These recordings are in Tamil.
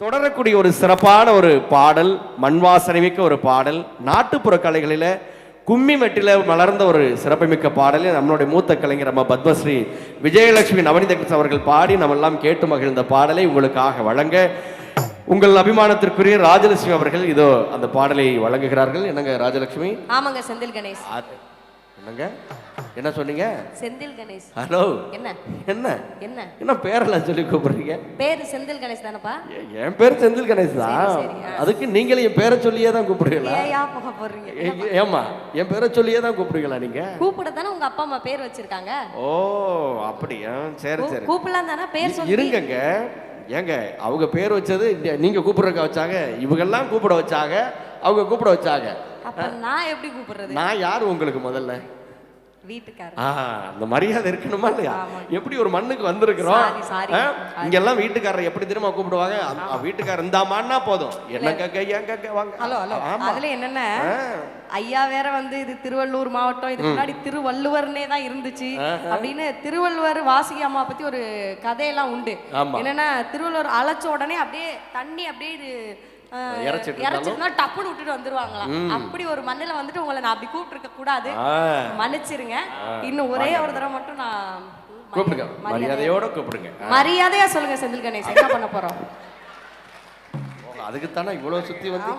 தொடரக்கூடிய ஒரு சிறப்பான ஒரு பாடல் மண் வாசனை மிக்க ஒரு பாடல் நாட்டுப்புற கலைகளில கும்மி மெட்டில மலர்ந்த ஒரு சிறப்புமிக்க பாடலை நம்மளுடைய மூத்த கலைஞர் நம்ம பத்மஸ்ரீ விஜயலட்சுமி கிருஷ்ணன் அவர்கள் பாடி நம்ம எல்லாம் கேட்டு மகிழ்ந்த பாடலை உங்களுக்காக வழங்க உங்கள் அபிமானத்திற்குரிய ராஜலட்சுமி அவர்கள் இதோ அந்த பாடலை வழங்குகிறார்கள். என்னங்க ராஜலட்சுமி? ஆமாங்க செந்தில் கணேஷ். என்னங்க? என்ன சொன்னீங்க? செந்தில் கணேஷ். ஹலோ. என்ன? என்ன? என்ன? என்ன பேரெல்லாம் சொல்லி கூப்பிடுறீங்க? பேரு செந்தில் கணேஷ் தானப்பா? என் பேர் செந்தில் கணேஷ் தான். அதுக்கு நீங்களும் என் பேரை சொல்லியே தான் கூப்பிடுவீங்களா ஏயா போக போடுறீங்க ஏ- ஏம்மா என் பேரை சொல்லியே தான் கூப்பிடுவீங்களா நீங்க? கூப்பிட தானே உங்க அப்பா அம்மா பேர் வச்சிருக்காங்க. ஓ அப்படியா? சரி சரி. கூப்பிடலாம் தானே பேர் சொல்லி இருங்கங்க. ஏங்க அவங்க பேர் வச்சது நீ- நீங்க கூப்பிடுறக்க வச்சாங்க இவங்கெல்லாம் கூப்பிட வச்சாங்க அவங்க கூப்பிட வச்சாங்க. நான் எப்படி கூப்பிடுறது? நான் யார் உங்களுக்கு முதல்ல? அந்த மரியாதை இருக்கணுமா இல்லையா. எப்படி ஒரு மண்ணுக்கு வந்திருக்கிறோம். ஆ? இங்கெல்லாம் வீட்டுக்காரர் எப்படி தெரியுமா கூப்பிடுவாங்க? வீட்டுக்காரர் இந்தாமான்னா போதும். என்ன கக்க ஏன் கக்க? வாங்க. Hello hello. அதுல என்னன்னா. ஐயா வேற வந்து இது திருவள்ளூர் மாவட்டம் இதுக்கு முன்னாடி திருவள்ளுவர்னே தான் இருந்துச்சு அப்படின்னு திருவள்ளுவர் வாசுகி அம்மா பத்தி ஒரு கதையெல்லாம் உண்டு. என்னன்னா திருவள்ளுவர் அழைச்ச உடனே அப்படியே தண்ணி அப்படியே இது? இறைச்சிட்டுனா டப்புன்னு விட்டுட்டு வந்துருவாங்களாம். அப்படி ஒரு மண்ணில வந்துட்டு உங்களை நான் அப்படி கூப்பிட்டு இருக்க கூடாது. மன்னிச்சிருங்க. இன்னும் ஒரே ஒரு தடவை மட்டும் நான் கூப்பிடுங்க. மரியாதையோட கூப்பிடுங்க. மரியாதையா சொல்லுங்க செந்தில் கணேஷ் என்ன பண்ண போறோம்? அதுக்கு தானே இவ்வளவு சுத்தி வந்து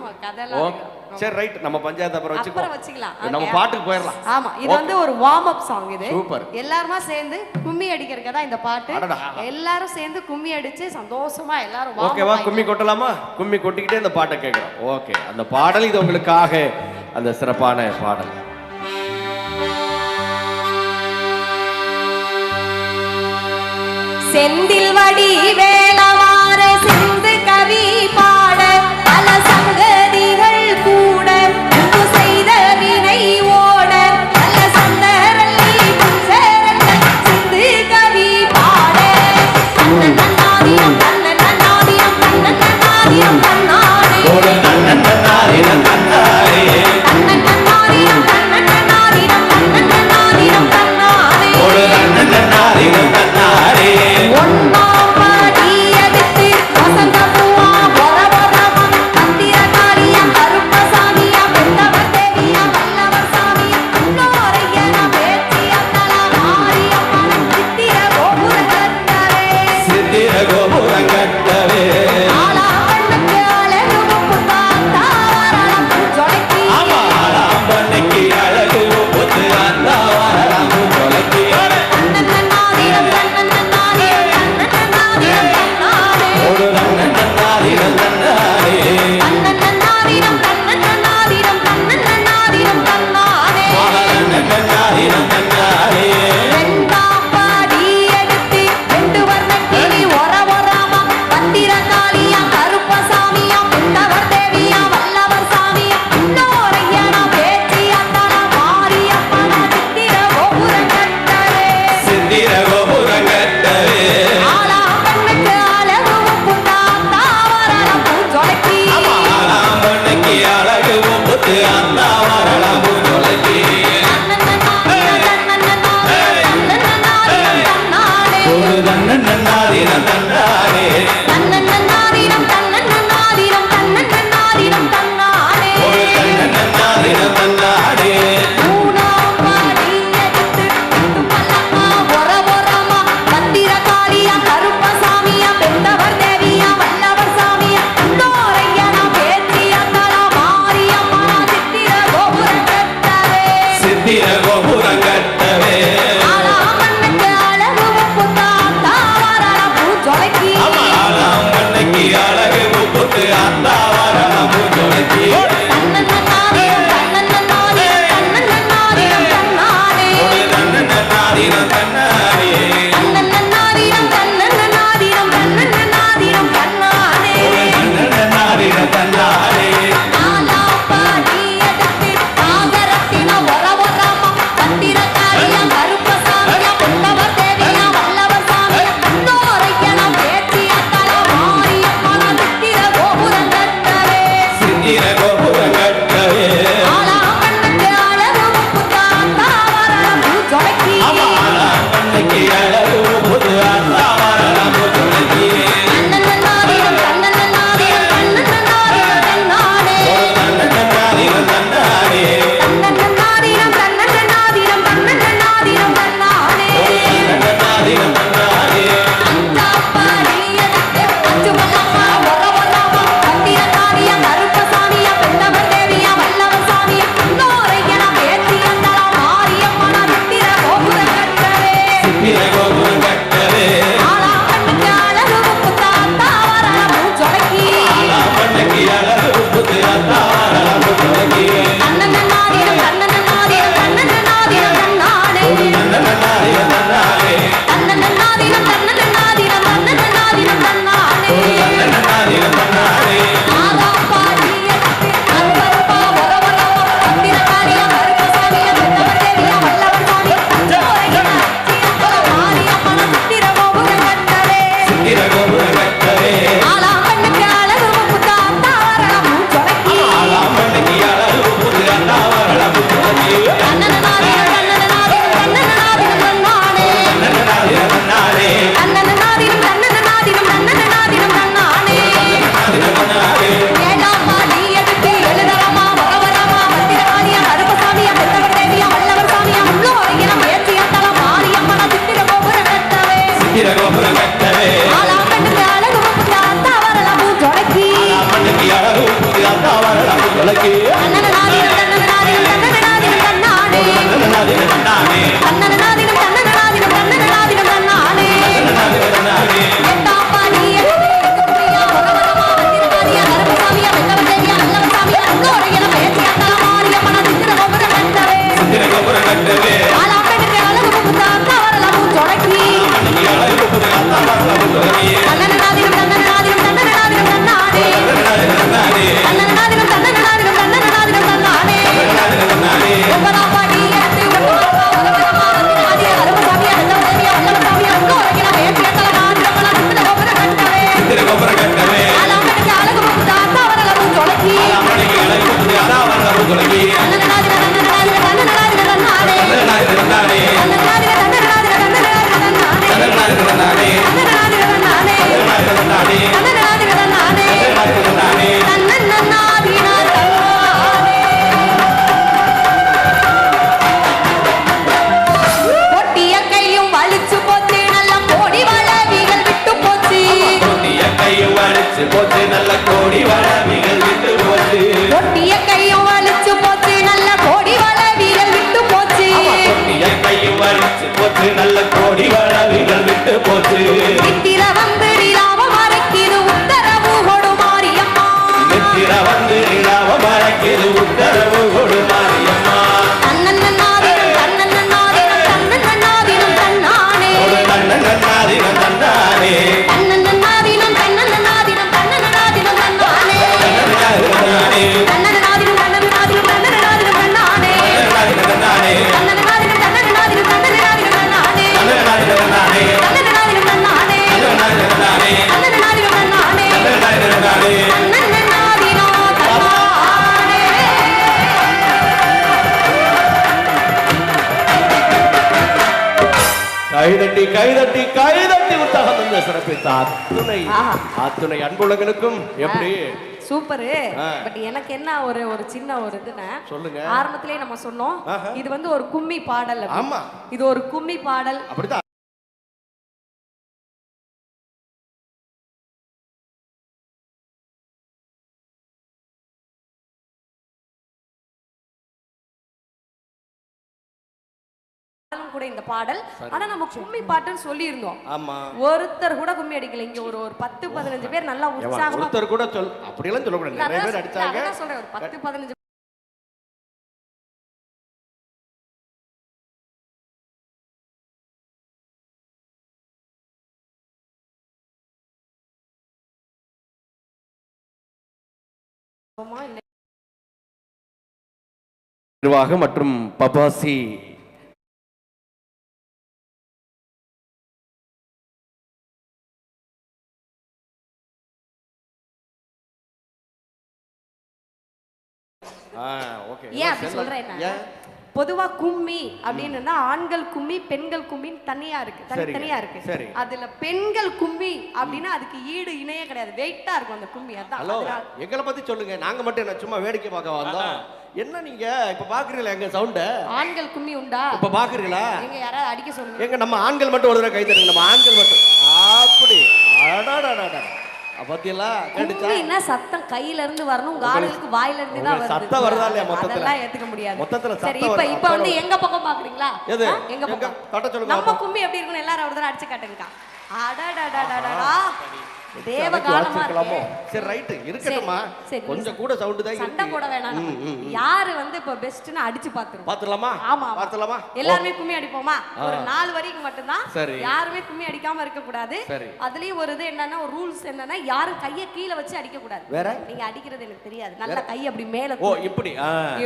சரி ரைட் நம்ம பஞ்சாயத்து அப்புறம் அப்புறம் வச்சுக்கோ வச்சுக்கலாம். நம்ம. பாட்டுக்கு போயிடலாம். ஆமா இது வந்து ஒரு வார்ம் அப் சாங் இது. Super. எல்லாருமா சேர்ந்து கும்மி அடிக்கிறதுக்கு தான் இந்த பாட்டு. எல்லாரும் சேர்ந்து கும்மி அடிச்சு சந்தோஷமா எல்லாரும் ஓகேவா கும்மி கொட்டலாமா? கும்மி கொட்டிக்கிட்டே இந்த பாட்டை கேட்குறோம் ஓகே அந்த பாடல் இது உங்களுக்காக. அந்த சிறப்பான பாடல். செந்தில் வடி வேளவார சிந்து Marina. அத்துணை. அத்துணை அன்புலகனுக்கும் எப்படி சூப்பரு. பட் எனக்கு என்ன ஒரு ஒரு சின்ன ஒரு இதுன்னு சொல்லுங்க ஆரம்பத்திலே நம்ம சொன்னோம். இது வந்து ஒரு கும்மி பாடல். ஆமா இது ஒரு கும்மி பாடல் அப்படித்தான் கூட இந்த பாடல். ஆனா நம்ம கும்மி பாட்டுன்னு சொல்லியிருந்தோம். ஆமா. ஒருத்தர் கூட கும்மி அடிக்கல. இங்க ஒரு ஒரு பத்து பதினஞ்சு பேர் நல்லா உற்சாகமா ஒருத்தர் கூட சொல் அப்படியெல்லாம் சொல்லக்கூடாது. நிறைய பேர் அடிச்சாங்க. சொல்றேன். ஒரு பத்து பதினஞ்சு நிர்வாகம் மற்றும் பபாசி ஏன் அப்படி ஏன்? பொதுவா கும்மி அப்படின்னா ஆண்கள் கும்மி பெண்கள் கும்மின்னு தனியா இருக்கு. தனித்தனியா இருக்கு. சரி. அதுல பெண்கள் கும்மி அப்படின்னா அதுக்கு ஈடு இணையே கிடையாது. வெயிட்டா இருக்கும் அந்த கும்மி. அதான். எங்களை பத்தி சொல்லுங்க. நாங்க மட்டும் என்ன சும்மா வேடிக்கை பார்க்க வந்தோம். என்ன நீங்க? இப்ப பாக்குறீங்களா எங்க சவுண்ட ஆண்கள் கும்மி உண்டா? இப்ப பாக்குறீங்களா? எங்க யாராவது அடிக்க சொல்லுங்க. எங்க நம்ம ஆண்கள் மட்டும் ஒரு தடவை கை தருங்க நம்ம ஆண்கள் மட்டும். அப்படி. அடாடாடாடா கும்மின்னா சத்தம் கையில இருந்து வரணும் உங்க ஆளுங்களுக்கு வாயில இருந்து தான் உங்களுக்கு வருது சத்தம் வருதா இல்லையா மொத்தத்துல? அதெல்லாம் ஏத்துக்க முடியாது மொத்தத்துல சரி இப்ப. இப்ப வந்து. எங்க பக்கம் பாக்குறீங்களா எது? எங்க? பக்கம் காட்ட சொல்லுங்க நம்ம பாப்போம். கும்மி எப்படி இருக்குன்னு எல்லாரும் ஒரு தடவை அடிச்சு காட்டுங்கக்கா அடடடடடடா தேவ அடக்கி காலமா வச்சிருக்கலாமோ? இருக்கு. சரி இருக்கட்டும்மா. கொஞ்சம் கூட சவுண்ட் தான் சண்டை. போட வேணாம். யாரு வந்து இப்ப பெஸ்ட்னு அடிச்சு பாத்துருவோம் பாத்துடலாமா? ஆமா. பாத்துடலாமா? எல்லாருமே கும்மி அடிப்போமா? ஒரு நாலு வரைக்கும் மட்டும்தான். சரி. யாருமே கும்மி அடிக்காம இருக்க கூடாது. அதுலயும் ஒரு இது என்னன்னா ஒரு ரூல்ஸ் என்னன்னா யாரும் கைய கீழே வச்சு அடிக்க கூடாது வேற? நீங்க அடிக்கிறது எனக்கு தெரியாது. நல்லா கை அப்படி மேல ஓ இப்படி.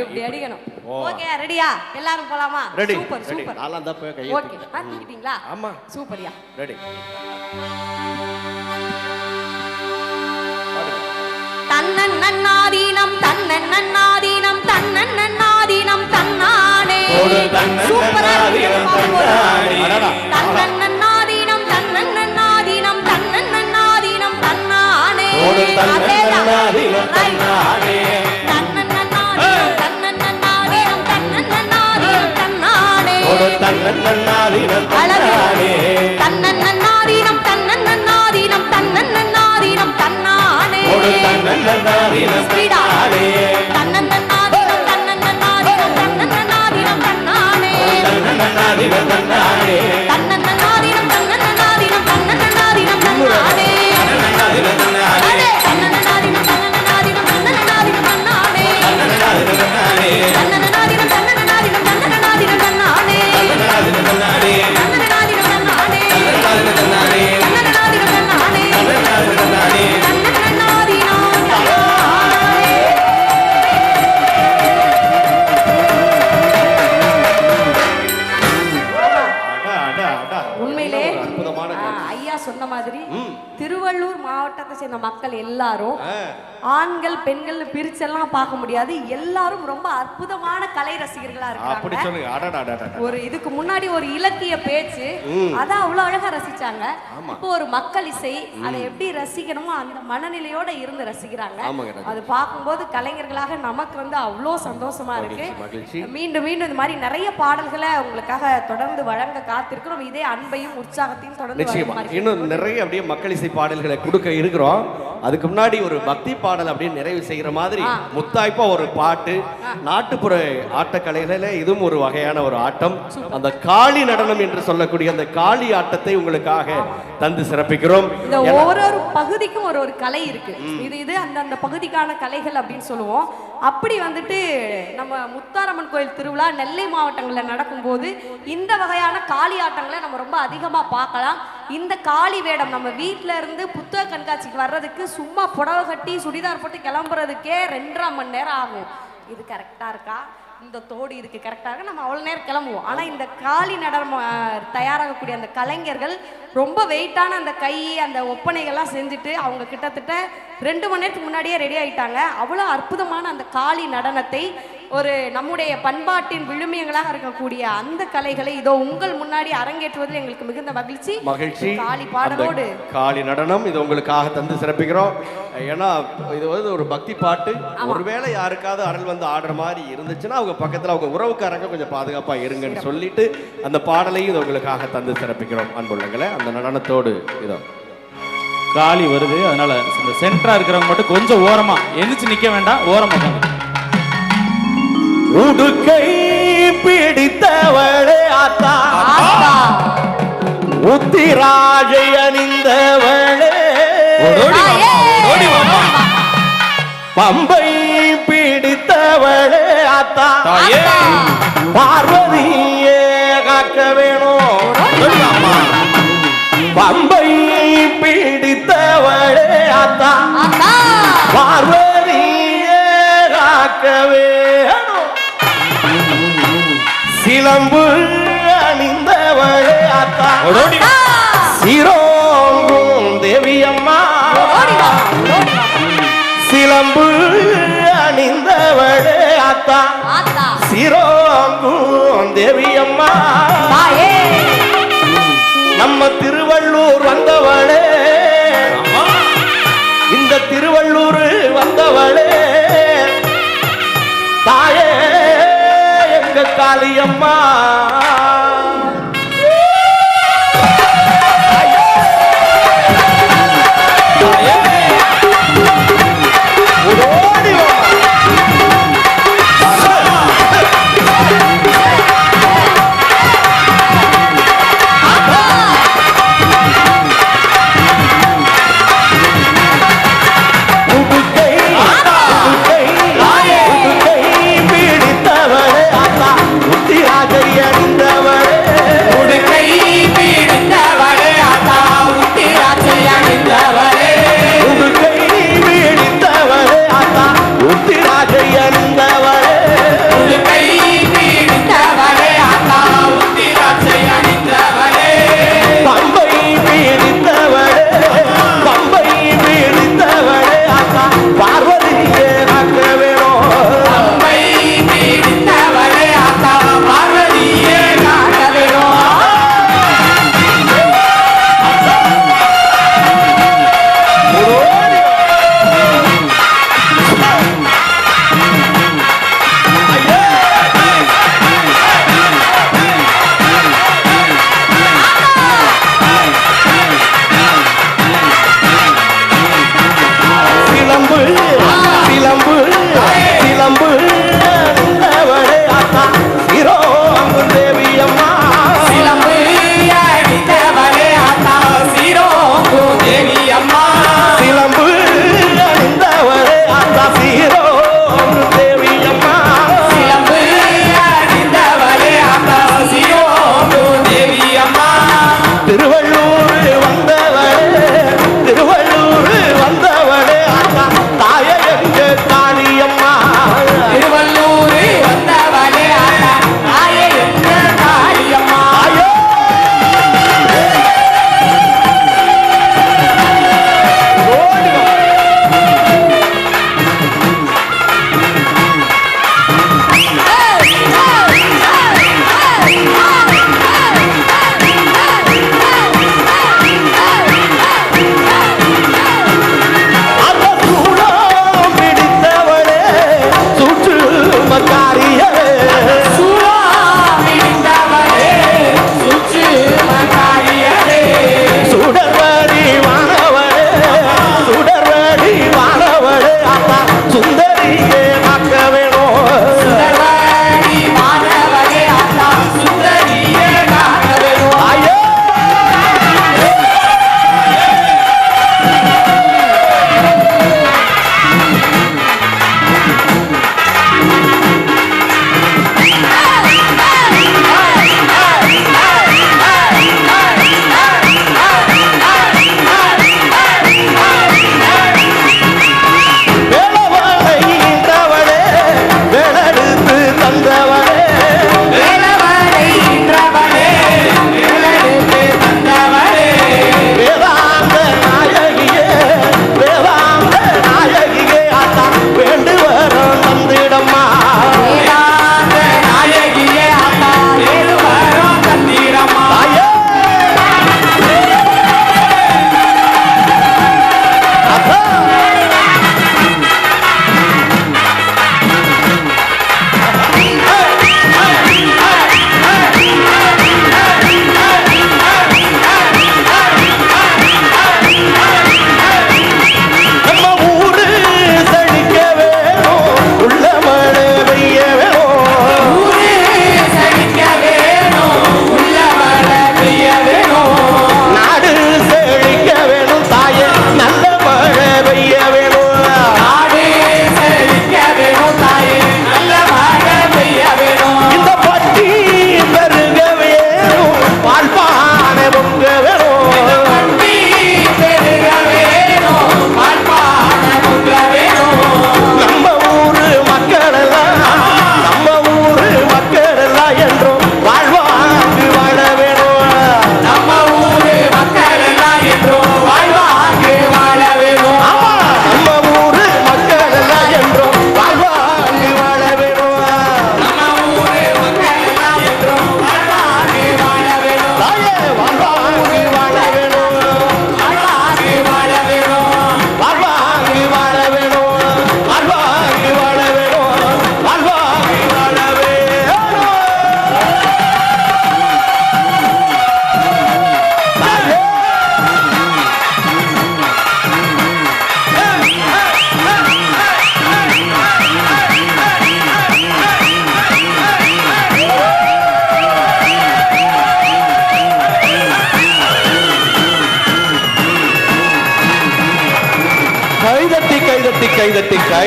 இப்படி அடிக்கணும். ஓகே ரெடியா எல்லாரும் போலாமா? ரெடி சூப்பர் ரெடி சூப்பர் நாலாம் தான் போய் கையை ஓகே ஆ தூக்கிட்டீங்களா ஆமா. சூப்பர்யா ரெடி தன்னன் நன்னாதீனம் தன்னன் நன்னாதீனம் தன்னன் நன்னாதீனம் தன்னானே ஒரு தன்னன் சூப்பரா இருக்கு. நன்னாதீனம் பாருங்க. தன்னானே. அடடா. தன்னன் நன்னாதீனம் தன்னன் நன்னாதீனம் தன்னானே தன்னன்னாதீனம் தன்னன் தன்னன்னாதீனம் ஸ்பீடா. தன்னன்னாதீனம் தன்னன் தன்னன்னாதீனம் தன்னன் பெண்கள் பிரிச்செல்லாம் பார்க்க முடியாது. எல்லாரும் ரொம்ப அற்புதமான கலை ரசிகர்களா இருக்காங்க ஒரு இதுக்கு முன்னாடி ஒரு இலக்கிய பேச்சு. அத அவ்வளவு அழகா ரசிச்சாங்க. இப்போ ஒரு மக்கள் இசை அதை எப்படி ரசிக்கணுமோ அந்த மனநிலையோட இருந்து ரசிக்கிறாங்க. அது பார்க்கும்போது கலைஞர்களாக நமக்கு வந்து அவ்வளோ சந்தோஷமா இருக்கு. மீண்டும் மீண்டும் இந்த மாதிரி நிறைய பாடல்களை உங்களுக்காக தொடர்ந்து வழங்க காத்திருக்கிறோம். இதே அன்பையும் உற்சாகத்தையும் தொடர்ந்து இன்னும் நிறைய அப்படியே மக்கள் இசை பாடல்களை கொடுக்க இருக்கிறோம். அதுக்கு முன்னாடி ஒரு பக்தி பாடல் அப்படியே நிறைவு செய்கிற மாதிரி முத்தாய்ப்பா ஒரு பாட்டு. நாட்டுப்புற ஆட்டக்கலைகளில இதுவும் ஒரு வகையான ஒரு ஆட்டம். அந்த காளி நடனம் என்று சொல்லக்கூடிய அந்த காளி ஆட்டத்தை உங்களுக்காக தந்து சிறப்பிக்கிறோம். இந்த ஒரு ஒரு பகுதிக்கும் ஒரு ஒரு கலை இருக்கு. இது இது அந்த அந்த பகுதிக்கான கலைகள் அப்படின்னு சொல்லுவோம். அப்படி வந்துட்டு நம்ம முத்தாரம்மன் கோயில் திருவிழா நெல்லை மாவட்டங்களில் நடக்கும்போது இந்த வகையான காளி ஆட்டங்களை நம்ம ரொம்ப அதிகமா பார்க்கலாம். இந்த காளி வேடம் நம்ம வீட்டில இருந்து புத்தக கண்காட்சிக்கு வர்றதுக்கு சும்மா புடவை கட்டி சுடிதார் போட்டு கிளம்புறதுக்கே ரெண்டரை மணி நேரம் ஆகும். இது கரெக்டா இருக்கா? இந்த தோடு இதுக்கு கரெக்டாக நம்ம அவ்வளோ நேரம் கிளம்புவோம். ஆனால் இந்த காளி நடனம் தயாராகக்கூடிய அந்த கலைஞர்கள் ரொம்ப வெயிட்டான அந்த கை அந்த ஒப்பனைகள்லாம் செஞ்சுட்டு அவங்க கிட்டத்தட்ட ரெண்டு மணி நேரத்துக்கு முன்னாடியே ரெடி ஆயிட்டாங்க. அவ்வளோ அற்புதமான அந்த காளி நடனத்தை ஒரு நம்முடைய பண்பாட்டின் விழுமியங்களாக இருக்கக்கூடிய அந்த கலைகளை இதோ உங்கள் முன்னாடி அரங்கேற்றுவதில் எங்களுக்கு மிகுந்த மகிழ்ச்சி. மகிழ்ச்சி. காளி பாடலோடு. காளி நடனம் இது உங்களுக்காக தந்து சிறப்பிக்கிறோம். ஏன்னா இது வந்து ஒரு பக்தி பாட்டு. ஒருவேளை யாருக்காவது அருள் வந்து ஆடுற மாதிரி இருந்துச்சுன்னா அவங்க பக்கத்துல அவங்க உறவுக்காரங்க கொஞ்சம் பாதுகாப்பா இருங்கன்னு சொல்லிட்டு அந்த பாடலையும் இது உங்களுக்காக தந்து சிறப்பிக்கிறோம். அன்புள்ளங்களே அந்த நடனத்தோடு இதோ. காளி வருது. அதனால இந்த சென்டரா இருக்கிறவங்க மட்டும் கொஞ்சம் ஓரமா எந்திரிச்சு நிக்க வேண்டாம். ஓரமா. உடுக்கை பிடித்தவளே ஆத்தா. உத்திராஜை அணிந்தவளே. பம்பை பிடித்தவளே ஆத்தா தாயே. பார்வதியே காக்க வேணும். பம்பை பிடித்தவளே ஆத்தா ஆத்தா. பார்வதியே காக்க வேணும் சிலம்பு அணிந்தவளே வா. சிரோங்கும் தேவியம்மா. சிலம்பு அணிந்தவளே ஆத்தா ஆத்தா. சிரோங்கும் தேவியம்மா. நம்ம திருவள்ளூர் வந்தவளே. இந்த திருவள்ளூர் வந்தவளே தாயே காளியம்மா.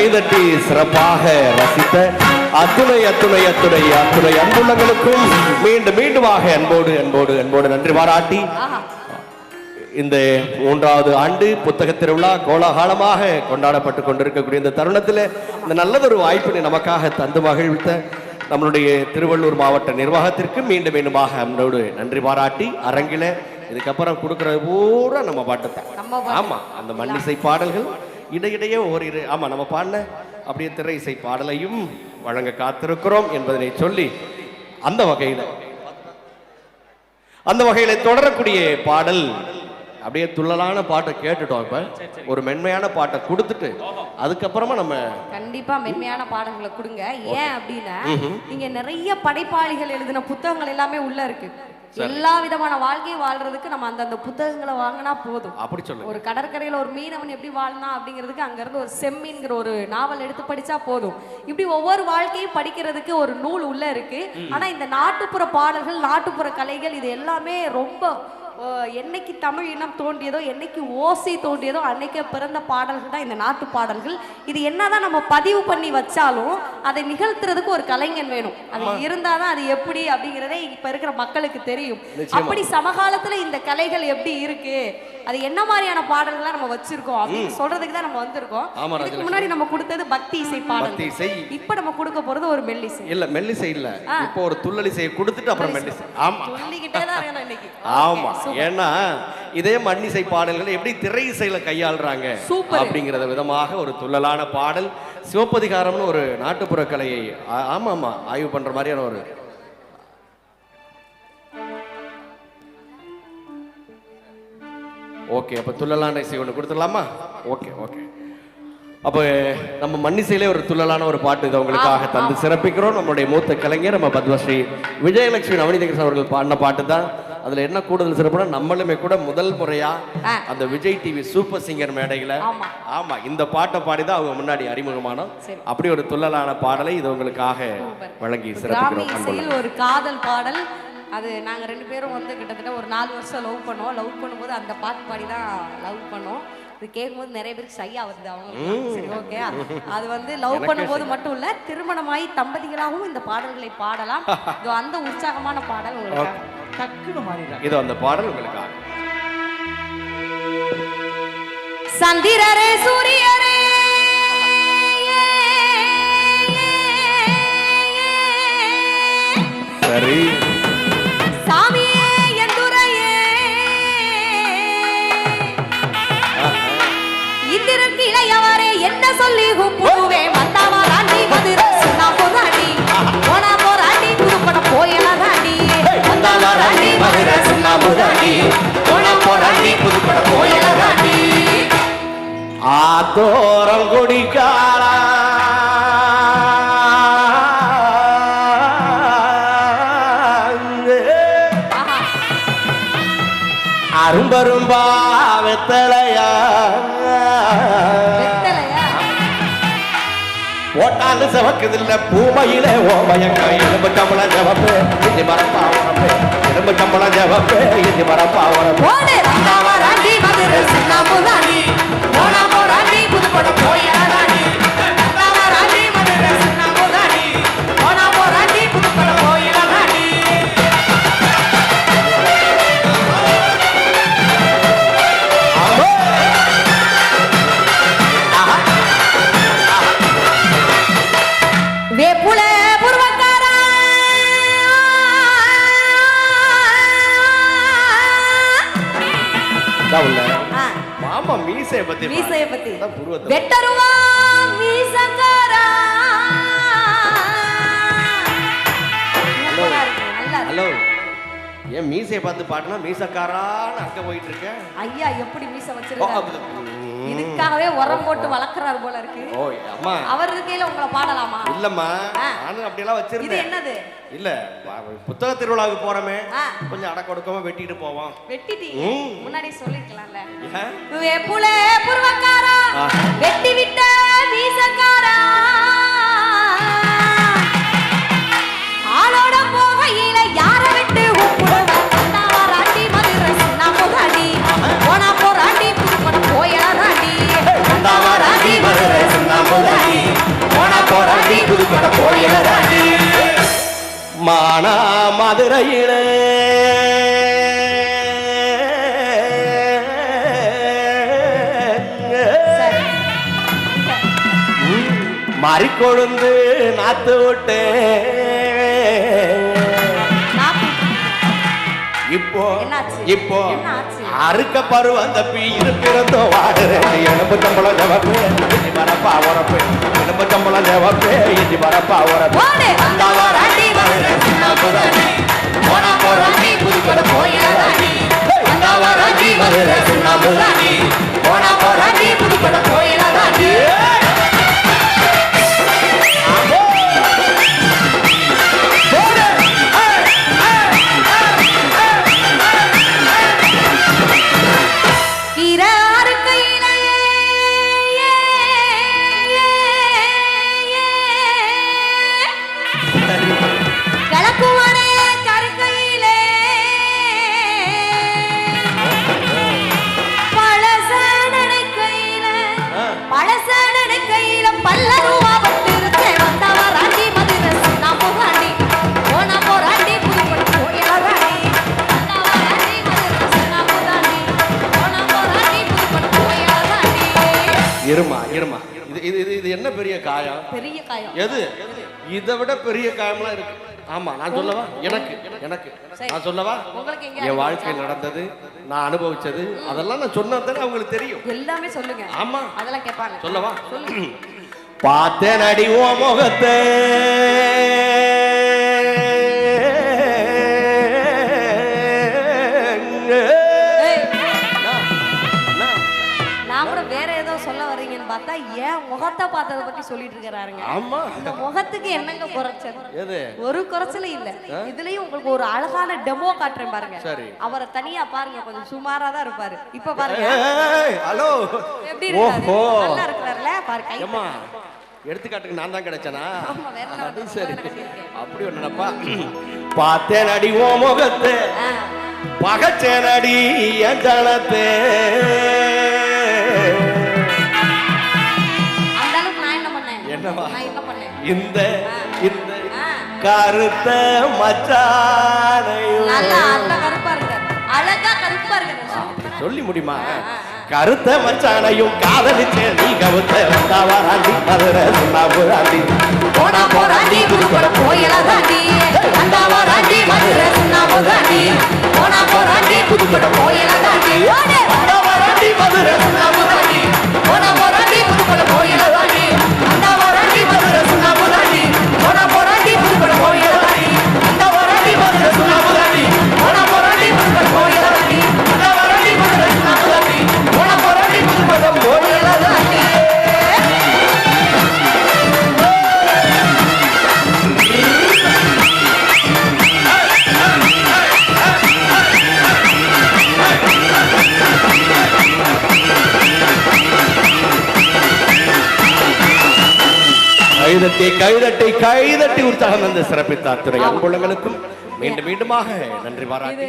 கைதட்டி சிறப்பாக ரசித்த அத்துணை அத்துணை அத்துணை அத்துணை அன்புள்ளங்களுக்கும் மீண்டும் மீண்டுமாக அன்போடு அன்போடு அன்போடு நன்றி பாராட்டி இந்த மூன்றாவது ஆண்டு புத்தக திருவிழா கோலாகலமாக கொண்டாடப்பட்டு கொண்டிருக்கக்கூடிய இந்த தருணத்தில் இந்த நல்லதொரு வாய்ப்பினை நமக்காக தந்து மகிழ்வித்த நம்மளுடைய திருவள்ளூர் மாவட்ட நிர்வாகத்திற்கு மீண்டும் மீண்டுமாக நம்மளோடு நன்றி பாராட்டி அரங்கில இதுக்கப்புறம் கொடுக்கறது பூரா நம்ம பாட்டு. ஆமா அந்த மண்ணிசை பாடல்கள் இடையிடையே ஓரிரு ஆமா நம்ம பாடின அப்படியே திரை இசை பாடலையும் வழங்க காத்திருக்கிறோம் என்பதனை சொல்லி அந்த வகையில அந்த வகையில தொடரக்கூடிய பாடல் அப்படியே துள்ளலான பாட்டை கேட்டுட்டோம் இப்ப. ஒரு மென்மையான பாட்டை கொடுத்துட்டு அதுக்கப்புறமா நம்ம கண்டிப்பா மென்மையான பாடல்களை கொடுங்க. ஏன் அப்படின்னா இங்க நிறைய படைப்பாளிகள் எழுதின புத்தகங்கள் எல்லாமே உள்ள இருக்கு. எல்லா விதமான வாழ்க்கையை வாழ்றதுக்கு நம்ம அந்தந்த புத்தகங்களை வாங்கினா போதும். அப்படி சொல்லுங்க. ஒரு கடற்கரையில ஒரு மீனவன் எப்படி வாழ்னா அப்படிங்கிறதுக்கு அங்க இருந்து ஒரு செம்மின்கிற ஒரு நாவல் எடுத்து படிச்சா போதும். இப்படி ஒவ்வொரு வாழ்க்கையும் படிக்கிறதுக்கு ஒரு நூல் உள்ள இருக்கு. ஆனா இந்த நாட்டுப்புற பாடல்கள் நாட்டுப்புற கலைகள் இது எல்லாமே ரொம்ப என்னைக்கு தமிழ் இனம் தோன்றியதோ என்னைக்கு ஓசை தோன்றியதோ அன்னைக்கே பிறந்த பாடல்கள் தான் இந்த நாட்டு பாடல்கள். இது என்னதான் நம்ம பதிவு பண்ணி வச்சாலும் அதை நிகழ்த்துறதுக்கு ஒரு கலைஞன் வேணும். அது இருந்தாதான் அது எப்படி அப்படிங்கிறதே இப்ப இருக்கிற மக்களுக்கு தெரியும். அப்படி சமகாலத்துல இந்த கலைகள் எப்படி இருக்கு? அது என்ன மாதிரியான பாடல்களா நம்ம வச்சிருக்கோம் அப்படின்னு சொல்றதுக்கு தான் நம்ம வந்திருக்கோம். இதுக்கு. முன்னாடி நம்ம கொடுத்தது பக்தி இசை பாடல் இசை. இப்ப நம்ம கொடுக்க போறது ஒரு மெல்லிசை. இல்ல மெல்லிசை இல்ல. இப்போ ஒரு துள்ளலிசையை கொடுத்துட்டு அப்புறம் மெல்லிசை. ஆமா. சொல்லிக்கிட்டே தான் இன்னைக்கு. ஆமா. ஏன்னா இதே மண்ணிசை பாடல்கள் எப்படி திரை இசையில கையாளுறாங்க. அப்படிங்கறத விதமாக ஒரு துள்ளலான பாடல் சிவப்பதிகாரம்னு ஒரு நாட்டுப்புற கலையை ஆமா ஆமா ஆய்வு பண்ற மாதிரியான ஒரு ஓகே அப்ப துள்ளலான இசை ஒன்று கொடுத்துடலாமா? Okay okay. அப்போ நம்ம மண்ணிசையிலே ஒரு துள்ளலான ஒரு பாட்டு இதை உங்களுக்காக தந்து சிறப்பிக்கிறோம். நம்மளுடைய மூத்த கலைஞர் நம்ம பத்மஸ்ரீ விஜயலட்சுமி நவநீதகிருஷ்ணன் அவர்கள் பாடின பாட்டு தான். அதுல என்ன கூடுதல் சிறப்புனா நம்மளுமே கூட முதல் முறையா ஆ. அந்த விஜய் டிவி சூப்பர் சிங்கர் மேடையில ஆமா. ஆமா இந்த பாட்டை பாடி தான் அவங்க முன்னாடி அறிமுகமானோம். அப்படி ஒரு துள்ளலான பாடலை இது உங்களுக்காக வழங்கி இசையில் ஒரு காதல் பாடல். அது நாங்க ரெண்டு பேரும் வந்து கிட்டத்தட்ட ஒரு நாலு வருஷம் லவ் பண்ணோம் லவ் பண்ணும்போது அந்த பாட்டு பாடி தான் லவ் பண்ணோம். இது கேட்கும்போது நிறைய பேருக்கு சையா வருது அவங்க சரி ஓகே அது வந்து லவ் பண்ணும்போது மட்டும் இல்ல திருமணமாயி தம்பதிகளாகவும் இந்த பாடல்களை பாடலாம். இது அந்த உற்சாகமான பாடல் உங்களுக்கு. டக்குன்னு மாறிடுறாங்க. இது அந்த பாடல் உங்களுக்காக. சந்திரரே சூரியரே சரி. சாமியே எந்துரையே இந்திரக்கு இளையவரே என்ன சொல்லி கூப்பிடுவே மதுரை சுண்ணா போராண்டி புதுப்பட போயல ஆத்தோரம் குடிக்காரா. அரும்பரும்பா வெத்தலையா. ஓட்டாண்டு செவக்குதில்ல பூமையில ஓமயங்க எலும்பு கம்பள ஜவப்பு இஞ்சி மரப்பா உரப்பு எலும்பு கம்பள ஜவப்பு இஞ்சி மரப்பா உரப்பு போன போராண்டி போனா போராண்டி புதுப்பட போயல பத்தி மீசைய பத்தி. புருவத்தை வெட்டருவா! ஏன் மீசைய பார்த்து பாட்டினா மீசக்காரான்னு அங்க போயிட்டு இருக்க ஐயா எப்படி மீச வச்சிருக்காரு இதுக்காகவே உரம் போட்டு வளர்க்கறாரு போல இருக்கு. ஓ அம்மா. அவர் இருக்கையில உங்களை பாடலாமா? இல்லம்மா. நானும் அப்படியெல்லாம் இது வச்சிருந்தேன் என்னது? இல்ல புத்தக திருவிழாவுக்கு போறோமே. கொஞ்சம் அடக்கொடுக்கமா வெட்டிட்டு போவோம். வெட்டிட்டீங்க. முன்னாடி சொல்லிருக்கலாம்ல ஏன்? வேப்புல புருவக்காரா. வெட்டி விட்ட மீசக்காரா? கோயில தாண்டி மானா மதுரையிலே. மாறிக்கொழுந்து நாத்து விட்டேன் நான் இப்போ? இப்போ? அறுக்க பருவம் தப்பி இருப்பிருந்தோ வாடுறேன் எலும்பு சம்பளம் ஜவப்பே இடி வரப்பா உரப்பு. எலும்பு சம்பளம் ஜவப்பே இடி வரப்பா உரப்பு. போனா போறாண்டி புதுக்கோட்டை கோயில எது? இதை விட பெரிய காயம்லாம் இருக்கு. ஆமா நான் சொல்லவா? எனக்கு எனக்கு. நான் சொல்லவா? என் வாழ்க்கையில் நடந்தது நான் அனுபவிச்சது அதெல்லாம் நான் சொன்னது அவங்களுக்கு தெரியும். எல்லாமே சொல்லுங்க. ஆமா. அதெல்லாம் கேட்பாங்க. சொல்லவா? பார்த்தேன் அடி ஓ முகத்தை. முகத்தை பார்த்ததை பத்தி சொல்லிட்டு இருக்கிறாருங்க. ஆமா. இந்த முகத்துக்கு என்னங்க குறைச்சல்? எது? ஒரு குறைச்சலும் இல்ல. இதுலயும் உங்களுக்கு ஒரு அழகான டெமோ காட்டுறேன் பாருங்க. சரி. அவரை தனியா பாருங்க கொஞ்சம் சுமாரா தான் இருப்பாரு. இப்ப பாருங்க. ஹலோ. எப்படி இருக்காரு? நல்லா இருக்கிறாருல? பாரு கை ஏம்மா எடுத்துக்காட்டுக்கு நான் தான் கிடைச்சனா? அது? சரி. அப்படி ஒரு நினைப்பா பார்த்தேன் அடி ஓ முகத்தை. ஆ, பகச்சேன் அடி என் ஜனத்தே. இந்த இந்த கருத்த மச்சானையும் சொல்லி முடியுமா? கருத்த மச்சானையும் காதலிச்சே நீ கவுத்த வந்தா வராண்டி மதுரை சுண்ணாம்பு ஆண்டி போனா போராண்டி புதுக்கோட கோயில தாண்டி. வந்தா வராண்டி மதுரை சுண்ணாம்பு தாண்டி போனா போராண்டி புதுக்கோட கோயில கைதட்டி கைதட்டி உற்சாகம் வந்து சிறப்பித்தார் துறை அன்புள்ளங்களுக்கும். மீண்டும் மீண்டுமாக நன்றி பாராட்டி.